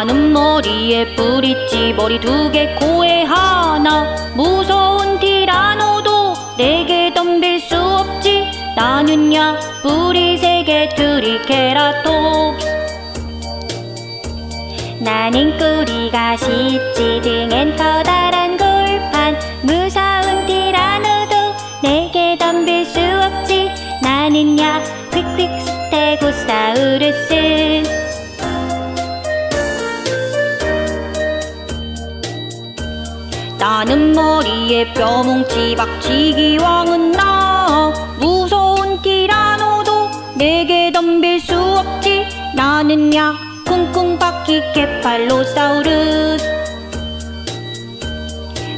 머리에 뿌리지 머리 두 개 코에 하나. 무서운 티라노도 내게 덤빌 수 없지. 나는야 뿌리 세 개 트리케라톱스 나는 꼬리가 쉽지 등엔 커다란 골판. 무서운 티라노도 내게 덤빌 수 없지. 나는야 휙휙 스테고사우루스 나는 머리에 뼈뭉치 박치기 왕은 나 무서운 티라노도 내게 덤빌 수 없지. 나는 야 쿵쿵 바퀴 케팔로사우루스.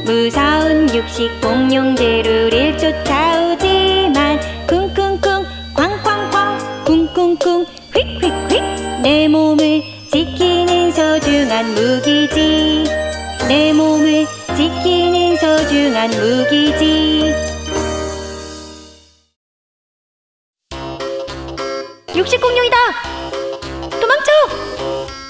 무서운 육식 공룡들을 일쫓아오지만 쿵쿵쿵 쾅쾅쾅 쿵쿵쿵 휙휙휙. 내 몸을 지키는 소중한 무기지. 내 몸을 지키는 소중한 무기지. 육식 공룡이다! 도망쳐!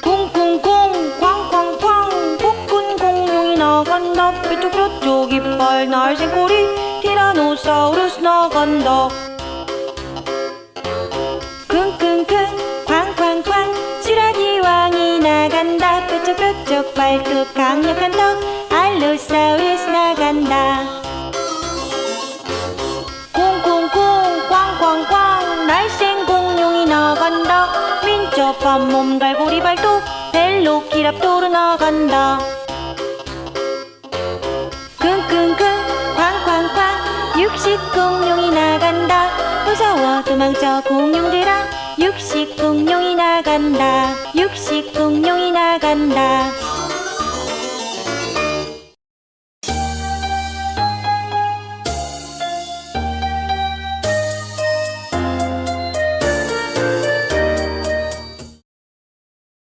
쿵쿵쿵 쾅쾅쾅 복근 공룡이 나간다. 뾰족 뾰족 이빨 날쌘 꼬리 티라노사우루스 나간다. 쿵쿵쿵 쾅쾅쾅 쥬라기 왕이 나간다. 뾰족 뾰족 발톱 강력한 턱 알로사우루스 나간다. 콩콩콩 꽝꽝꽝 날쌘 공룡이 나간다. 민첩한 몸 갈고리 발톱 벨로키랍토르 나간다. 킁킁킁 쾅쾅쾅 육식 공룡이 나간다. 무서워 도망쳐 공룡들아 육식 공룡이 나간다. 육식 공룡이 나간다